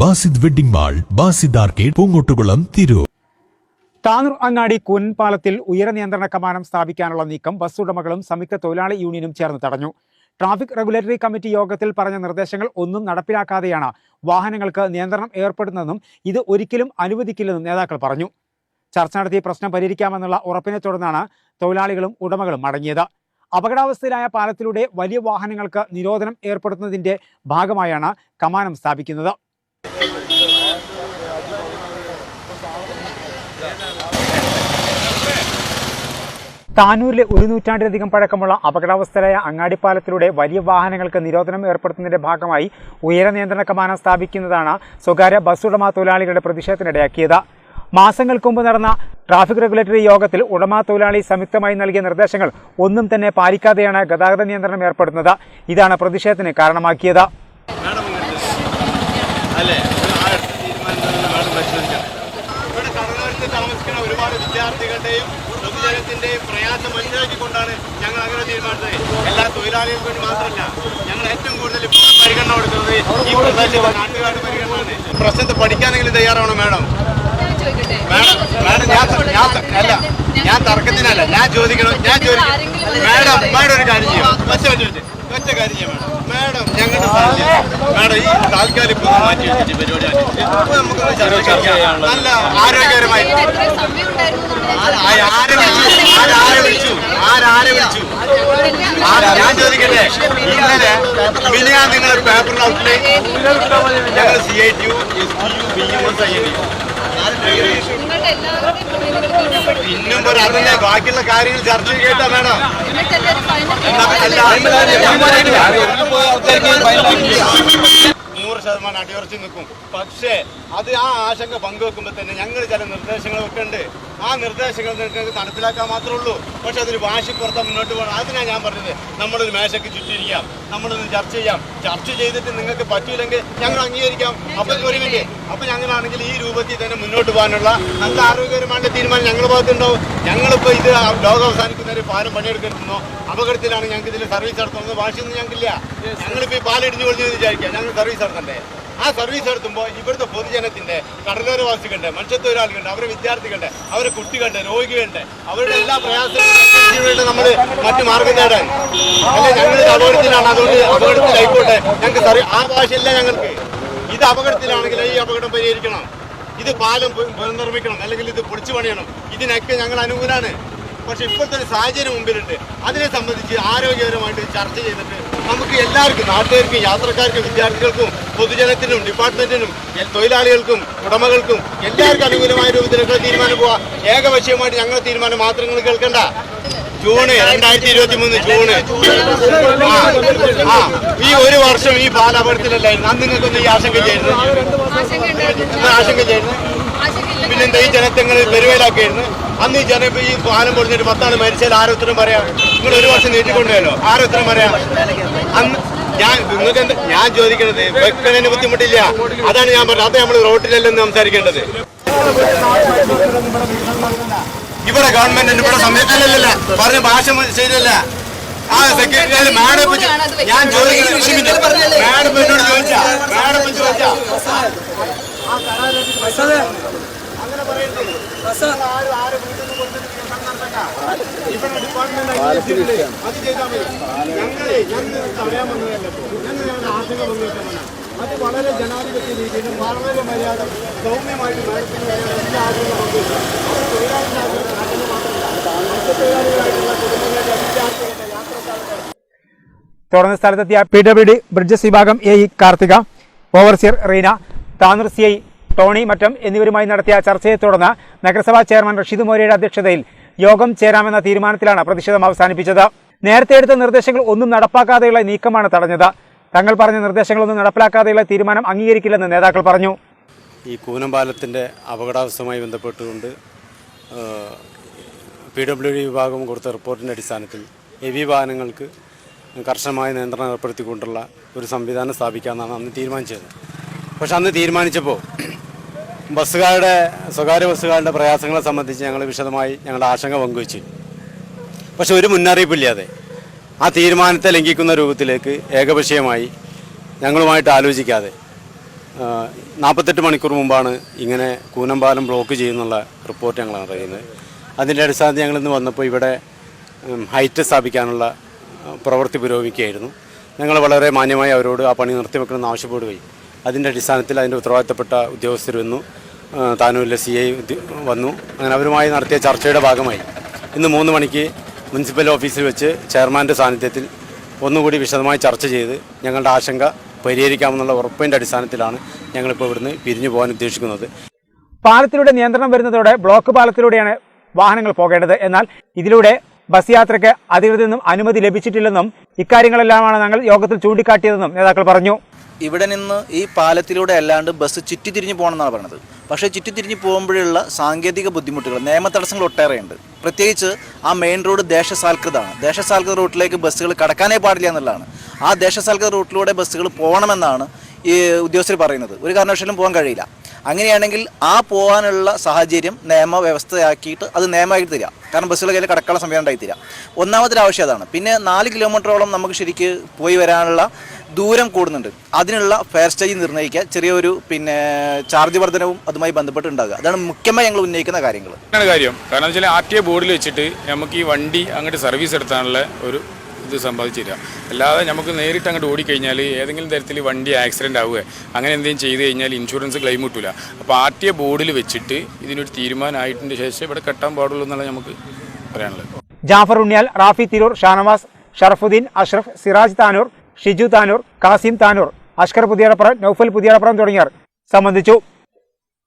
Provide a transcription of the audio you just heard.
Basid wedding mall Basid arcade Poongottukulam Tirur. Tanur അങ്ങാടി കുൻപാലത്തിൽ ഉയര നിയന്ത്രണ കമാനം സ്ഥാപിക്കാനുള്ള നീക്കം ബസ് ഉടമകളും സംയുക്ത തൊഴിലാളി യൂണിയനും ചേർന്ന് തടഞ്ഞു. ട്രാഫിക് റെഗുലേറ്ററി കമ്മിറ്റി യോഗത്തിൽ പറഞ്ഞ നിർദ്ദേശങ്ങൾ ഒന്നും നടപ്പിലാക്കാതെയാണ് വാഹനങ്ങൾക്ക് നിയന്ത്രണം ഏർപ്പെടുന്നതെന്നും ഇത് ഒരിക്കലും അനുവദിക്കില്ലെന്നും നേതാക്കൾ പറഞ്ഞു. ചർച്ച നടത്തി പ്രശ്നം പരിഹരിക്കാമെന്നുള്ള ഉറപ്പിനെ തുടർന്നാണ് തൊഴിലാളികളും ഉടമകളും മടങ്ങിയത്. അപകടാവസ്ഥയിലായ പാലത്തിലൂടെ വലിയ വാഹനങ്ങൾക്ക് നിരോധനം ഏർപ്പെടുത്തുന്നതിന്റെ ഭാഗമായാണ് കമാനം സ്ഥാപിക്കുന്നത്. താനൂരിലെ ഒരു നൂറ്റാണ്ടിലധികം പഴക്കമുള്ള അപകടാവസ്ഥയിലായ അങ്ങാടിപ്പാലത്തിലൂടെ വലിയ വാഹനങ്ങൾക്ക് നിരോധനം ഏർപ്പെടുത്തുന്നതിന്റെ ഭാഗമായി ഉയര നിയന്ത്രണ കമാനം സ്ഥാപിക്കുന്നതാണ് സ്വകാര്യ ബസ് ഉടമ തൊഴിലാളികളുടെ പ്രതിഷേധത്തിനിടയാക്കിയത്. മാസങ്ങൾക്ക് മുമ്പ് നടന്ന ട്രാഫിക് റെഗുലേറ്ററി യോഗത്തിൽ ഉടമ തൊഴിലാളി സംയുക്തമായി നൽകിയ നിർദ്ദേശങ്ങൾ ഒന്നും തന്നെ പാലിക്കാതെയാണ് ഗതാഗത നിയന്ത്രണം ഏർപ്പെടുന്നത്. ഇതാണ് പ്രതിഷേധത്തിന് കാരണമാക്കിയത്. ഇവിടെ താമസിക്കുന്ന ഒരുപാട് വിദ്യാർത്ഥികളുടെയും പൊതുജനത്തിന്റെയും പ്രയാസം മനസ്സിലാക്കിക്കൊണ്ടാണ് ഞങ്ങൾ അങ്ങനെ തീരുമാനിച്ചത്. എല്ലാ തൊഴിലാളികൾക്ക് വേണ്ടി മാത്രമല്ല ഞങ്ങൾ ഏറ്റവും കൂടുതൽ പരിഗണന കൊടുക്കുന്നത് ഈ പ്രദേശത്തെ നാട്ടുകാരുടെ പരിഗണനയാണ്. പ്രശ്നത്തെ പഠിക്കാനെങ്കിലും തയ്യാറാവണം മാഡം? ഞാൻ ഞാൻ അല്ല ഞാൻ തർക്കത്തിനല്ല. ഞാൻ ചോദിക്കണം ഞാൻ ചോദിക്കണം. മാഡം മാഡം ഒരു കാര്യം ചെയ്യാം. ഒറ്റ ഒറ്റ ഒറ്റ കാര്യം ചെയ്യാം മാഡം ഞങ്ങളുടെ സാഹചര്യം. മാഡം ഈ താൽക്കാലിക ഇപ്പൊ ഒന്ന് മാറ്റി വെച്ചിട്ട് പരിപാടി മാറ്റി വെച്ചിട്ട് ഇപ്പൊ നമുക്കൊന്ന് ചർച്ച ചെയ്യാം. നല്ല ആരോഗ്യകരമായി ആരെ വിളിച്ചു? ആരാരെ വിളിച്ചു? ആരാരെ വിളിച്ചു? ഞാൻ ചോദിക്കട്ടെ. ഇന്നലെ മിനിയാ നിങ്ങൾ പേപ്പറിൽ ഔട്ടിലെ ഞങ്ങൾ C I T U S T U B U S I N ഇന്നും ഒരു അതിന്റെ ബാക്കിയുള്ള കാര്യങ്ങൾ ചർച്ച ചെയ്യട്ടെ വേണം. നൂറ് ശതമാനം അടിയുറച്ച് നിൽക്കും. പക്ഷേ അത് ആ ആശങ്ക പങ്കുവെക്കുമ്പോൾ തന്നെ ഞങ്ങൾ ചില നിർദ്ദേശങ്ങളൊക്കെ ഉണ്ട്. ആ നിർദ്ദേശങ്ങൾ നിങ്ങൾക്ക് നടപ്പിലാക്കാൻ മാത്രമേ ഉള്ളൂ. പക്ഷെ അതിന് വാശിപ്പുറത്ത് മുന്നോട്ട് പോകണം. അതിനാണ് ഞാൻ പറഞ്ഞത്. നമ്മളൊരു മേശയ്ക്ക് ചുറ്റിരിക്കാം നമ്മളൊന്ന് ചർച്ച ചെയ്യാം. ചർച്ച ചെയ്തിട്ട് നിങ്ങൾക്ക് പറ്റിയില്ലെങ്കിൽ ഞങ്ങൾ അംഗീകരിക്കാം. അപ്പം ഒരു മിനിറ്റ്. അപ്പം ഞങ്ങളാണെങ്കിൽ ഈ രൂപത്തിൽ തന്നെ മുന്നോട്ട് പോകാനുള്ള നല്ല ആരോഗ്യകരമായ തീരുമാനം ഞങ്ങളുടെ ഭാഗത്തുണ്ടാവും ഞങ്ങളിപ്പോൾ ഇത് ലോകം അവസാനിക്കുന്നവരെ പാലം പണിയെടുക്കുന്നോ അപകടത്തിലാണ് ഞങ്ങൾക്ക് ഇതിൽ സർവീസ് നടത്തുന്നത്. വാശിയൊന്നും ഞങ്ങൾക്കില്ല. ഞങ്ങളിപ്പോൾ ഈ പാലിടിഞ്ഞു കൊള്ളിഞ്ഞു വിചാരിക്കാം ഞങ്ങൾ സർവീസ് നടത്തണ്ടേ? ആ സർവീസ് നടത്തുമ്പോൾ ഇവിടുത്തെ പൊതുജനത്തിന്റെ കടലോരവാസികളുടെ മത്സ്യത്തൊഴിലാളികളുടെ അവരുടെ വിദ്യാർത്ഥികളുടെ അവരുടെ കുട്ടികളുടെ രോഗികളുടെ അവരുടെ എല്ലാ പ്രയാസങ്ങളും നമ്മൾ മറ്റു മാർഗം നേടാൻ. അല്ലെ? ഞങ്ങൾ അപകടത്തിലാണ്. അതുകൊണ്ട് അപകടത്തിലായിക്കോട്ടെ. ഞങ്ങൾക്ക് ആ ഭാഷയില്ല ഞങ്ങൾക്ക്. ഇത് അപകടത്തിലാണെങ്കിൽ ഈ അപകടം പരിഹരിക്കണം. ഇത് പാലം പുനർനിർമ്മിക്കണം. അല്ലെങ്കിൽ ഇത് പൊളിച്ചു പണിയണം. ഇതിനൊക്കെ ഞങ്ങൾ അനുകൂലമാണ് പക്ഷെ ഇപ്പോഴത്തെ ഒരു സാഹചര്യം മുമ്പിലുണ്ട്. അതിനെ സംബന്ധിച്ച് ആരോഗ്യകരമായിട്ട് ചർച്ച ചെയ്തിട്ട് നമുക്ക് എല്ലാവർക്കും നാട്ടുകാർക്കും യാത്രക്കാർക്കും വിദ്യാർത്ഥികൾക്കും പൊതുജനത്തിനും ഡിപ്പാർട്ട്മെന്റിനും തൊഴിലാളികൾക്കും ഉടമകൾക്കും എല്ലാവർക്കും അനുകൂലമായ രൂപത്തിലൊക്കെ തീരുമാനം പോവാ ഏകപക്ഷീയമായിട്ട് ഞങ്ങളുടെ തീരുമാനം മാത്രം കേൾക്കണ്ട. ജൂണ് രണ്ടായിരത്തി ഇരുപത്തി മൂന്ന് ജൂണ്. ആ, ഈ ഒരു വർഷം ഈ ബാലാപകടത്തിലല്ലായിരുന്നു അന്ന് നിങ്ങൾക്കൊന്നും ഈ ആശങ്ക ചെയ്യുന്നു ആശങ്ക ചെയ്യുന്നു പിന്നെന്താ ഈ ജനത്തങ്ങൾ പെരുവേലാക്കിയിരുന്നു അന്ന് ഈ ജനം ഈ പാലം പൊളിഞ്ഞിട്ട് പത്താണ് മരിച്ചാൽ ആരോത്തരം പറയാം? നിങ്ങൾ ഒരു വർഷം നീട്ടിക്കൊണ്ടുപോയല്ലോ ആരോത്തരം പറയാം? അന്ന് ഞാൻ നിങ്ങൾക്ക് എന്താ ഞാൻ ചോദിക്കുന്നത് വെക്കണതിന് ബുദ്ധിമുട്ടില്ല. അതാണ് ഞാൻ പറഞ്ഞത്. അത് നമ്മൾ റോട്ടിലല്ലെന്ന് സംസാരിക്കേണ്ടത്. ഇവിടെ ഗവൺമെന്റ് ഇവിടെ സംരക്ഷണമല്ലല്ല പറഞ്ഞ ഭാഷ ശരിയല്ല. ആ സെക്രട്ടറി മാഡം ഞാൻ ചോദിക്കുന്നത് മാഡം എന്നോട് ചോദിച്ചാ. മാഡം ചോദിച്ചാ. ഇവിടെ ഡിപ്പാർട്ട്മെന്റ്. അത് ചെയ്താൽ മതി. ഞങ്ങളെ ഞങ്ങൾ തടയാൻ വന്നതല്ല ഞങ്ങൾ ഞങ്ങളുടെ ആശങ്ക പങ്കുവെക്കാൻ അത് വളരെ ജനാധിപത്യ രീതിയിലും വളരെ മര്യാദ സൗമ്യമായിട്ട് മാഡത്തിന് എല്ലാ പങ്കുവെച്ചു അത് തൊഴിലാളികളുടെ മാത്രമല്ല യാത്രക്കാരുടെ തുടർന്ന് സ്ഥലത്തെത്തിയ പി ഡബ്ല്യു ഡി ബ്രിഡ്ജസ് വിഭാഗം A E Karthika overseer Reena Tanur C I Tony Mattam എന്നിവരുമായി നടത്തിയ ചർച്ചയെ തുടർന്ന് നഗരസഭാ ചെയർമാൻ റഷീദ് മോരിയുടെ അധ്യക്ഷതയിൽ യോഗം ചേരാമെന്ന തീരുമാനത്തിലാണ് പ്രതിഷേധം അവസാനിപ്പിച്ചത്. നേരത്തെ എടുത്ത നിർദ്ദേശങ്ങൾ ഒന്നും നടപ്പാക്കാതെയുള്ള നീക്കമാണ് തടഞ്ഞത്. തങ്ങൾ പറഞ്ഞ നിർദ്ദേശങ്ങളൊന്നും നടപ്പിലാക്കാതെയുള്ള തീരുമാനം അംഗീകരിക്കില്ലെന്ന് നേതാക്കൾ പറഞ്ഞു. ഈ കൂനമ്പാലത്തിന്റെ അപകടാവസ്ഥയുമായി ബന്ധപ്പെട്ടുകൊണ്ട് പി ഡബ്ല്യു ഡി വിഭാഗം കൊടുത്ത റിപ്പോർട്ടിന്റെ അടിസ്ഥാനത്തിൽ ഹെവി വാഹനങ്ങൾക്ക് കർശനമായ നിയന്ത്രണം ഏർപ്പെടുത്തിക്കൊണ്ടുള്ള ഒരു സംവിധാനം സ്ഥാപിക്കാമെന്നാണ് അന്ന് തീരുമാനിച്ചത്. പക്ഷെ അന്ന് തീരുമാനിച്ചപ്പോൾ ബസ്സുകാരുടെ സ്വകാര്യ ബസ്സുകാരുടെ പ്രയാസങ്ങളെ സംബന്ധിച്ച് ഞങ്ങൾ വിശദമായി ഞങ്ങളുടെ ആശങ്ക പങ്കുവച്ചു പക്ഷെ ഒരു മുന്നറിയിപ്പില്ലാതെ ആ തീരുമാനത്തെ ലംഘിക്കുന്ന രൂപത്തിലേക്ക് ഏകപക്ഷീയമായി ഞങ്ങളുമായിട്ട് ആലോചിക്കാതെ നാൽപ്പത്തെട്ട് മണിക്കൂർ മുമ്പാണ് ഇങ്ങനെ കൂനമ്പാലം ബ്ലോക്ക് ചെയ്യുന്നുള്ള റിപ്പോർട്ട് ഞങ്ങൾ അറിയുന്നത്. അതിന്റെ അടിസ്ഥാനത്തിൽ ഞങ്ങളിന്ന് വന്നപ്പോൾ ഇവിടെ ഹൈറ്റ് സ്ഥാപിക്കാനുള്ള പ്രവൃത്തി പുരോഗമിക്കുകയായിരുന്നു. ഞങ്ങൾ വളരെ മാന്യമായി അവരോട് ആ പണി നിർത്തിവെക്കണമെന്ന് ആവശ്യപ്പെടുകയും അതിന്റെ അടിസ്ഥാനത്തിൽ അതിന്റെ ഉത്തരവാദിത്തപ്പെട്ട ഉദ്യോഗസ്ഥർ വന്നു താനൂരിലെ സി ഐ വന്നു. അങ്ങനെ അവരുമായി നടത്തിയ ചർച്ചയുടെ ഭാഗമായി ഇന്ന് മൂന്ന് മണിക്ക് മുനിസിപ്പൽ ഓഫീസിൽ വെച്ച് ചെയർമാന്റെ സാന്നിധ്യത്തിൽ ഒന്നുകൂടി വിശദമായി ചർച്ച ചെയ്ത് ഞങ്ങളുടെ ആശങ്ക പരിഹരിക്കാമെന്നുള്ള ഉറപ്പിന്റെ അടിസ്ഥാനത്തിലാണ് ഞങ്ങളിപ്പോൾ ഇവിടുന്ന് പിരിഞ്ഞു പോകാൻ ഉദ്ദേശിക്കുന്നത്. പാലത്തിലൂടെ നിയന്ത്രണം വരുന്നതോടെ ബ്ലോക്ക് പാലത്തിലൂടെയാണ് വാഹനങ്ങൾ പോകേണ്ടത്. എന്നാൽ ഇതിലൂടെ ബസ് യാത്രയ്ക്ക് അധികൃതരിൽ നിന്നും അനുമതി ലഭിച്ചിട്ടില്ലെന്നും ഇക്കാര്യങ്ങളെല്ലാമാണ് ഞങ്ങൾ യോഗത്തിൽ ചൂണ്ടിക്കാട്ടിയതെന്നും നേതാക്കൾ പറഞ്ഞു. ഇവിടെ നിന്ന് ഈ പാലത്തിലൂടെ അല്ലാണ്ട് ബസ് ചുറ്റിത്തിരിഞ്ഞു പോകണമെന്നാണ് പറയുന്നത് പക്ഷേ ചുറ്റിത്തിരിഞ്ഞ് പോകുമ്പോഴുള്ള സാങ്കേതിക ബുദ്ധിമുട്ടുകൾ നിയമ തടസ്സങ്ങൾ ഒട്ടേറെയുണ്ട്. പ്രത്യേകിച്ച് ആ മെയിൻ റോഡ് ദേശസാൽകൃതമാണ് ദേശസാൽകൃത റൂട്ടിലേക്ക് ബസ്സുകൾ കടക്കാനേ പാടില്ല എന്നുള്ളതാണ്. ആ ദേശസാൽകൃത റൂട്ടിലൂടെ ബസ്സുകൾ പോകണമെന്നാണ് ഈ ഉദ്യോഗസ്ഥർ പറയുന്നത്. ഒരു കാരണവശാലും പോകാൻ കഴിയില്ല. അങ്ങനെയാണെങ്കിൽ ആ പോകാനുള്ള സാഹചര്യം നിയമവ്യവസ്ഥയാക്കിയിട്ട് അത് നിയമമാക്കി തരിക. കാരണം ബസ്സുകൾ കയ്യിൽ കടക്കാനുള്ള സംവിധാനം ഉണ്ടായി തരിക ഒന്നാമത്തെ ആവശ്യം അതാണ്. പിന്നെ നാല് കിലോമീറ്ററോളം നമുക്ക് ശരിക്ക് പോയി വരാനുള്ള ദൂരം കൂടുന്നുണ്ട്. അതിനുള്ള ഫെയർ സ്റ്റേജ് നിർണയിക്കുക ചെറിയൊരു പിന്നെ ചാർജ് വർധനവും അതുമായി ബന്ധപ്പെട്ട് ഉണ്ടാകുക അതാണ് മുഖ്യമായി ഞങ്ങൾ ഉന്നയിക്കുന്ന കാര്യങ്ങൾ. കാര്യം. കാരണം വെച്ചാൽ ആർ ടി ബോർഡിൽ വെച്ചിട്ട് നമുക്ക് ഈ വണ്ടി അങ്ങോട്ട് സർവീസ് എടുത്താനുള്ള ഒരു ഇത് സമ്പാദിച്ചു തരിക അല്ലാതെ നമുക്ക് നേരിട്ട് അങ്ങോട്ട് ഓടിക്കഴിഞ്ഞാൽ ഏതെങ്കിലും തരത്തിൽ വണ്ടി ആക്സിഡന്റ് ആവുക അങ്ങനെ എന്തെങ്കിലും ചെയ്ത് കഴിഞ്ഞാൽ ഇൻഷുറൻസ് ക്ലെയിം കിട്ടില്ല അപ്പോൾ ആർ ടി ബോർഡിൽ വെച്ചിട്ട് ഇതിനൊരു തീരുമാനമായിട്ടിന്റെ ശേഷം ഇവിടെ കെട്ടാൻ പാടുള്ളൂ എന്നുള്ള നമുക്ക് പറയാനുള്ളത്. ജാഫർ ഉണ്ണിയാൽ റാഫി തിരൂർ ഷാനവാസ് ഷറഫുദ്ദീൻ അഷ്റഫ് സിറാജ് താനൂർ ഷിജു താനൂർ കാസിം താനൂർ അഷ്കർ പുതിയടപ്പുറം നൌഫൽ പുതിയടപ്പുറം തുടങ്ങിയവർ. സംബന്ധിച്ചു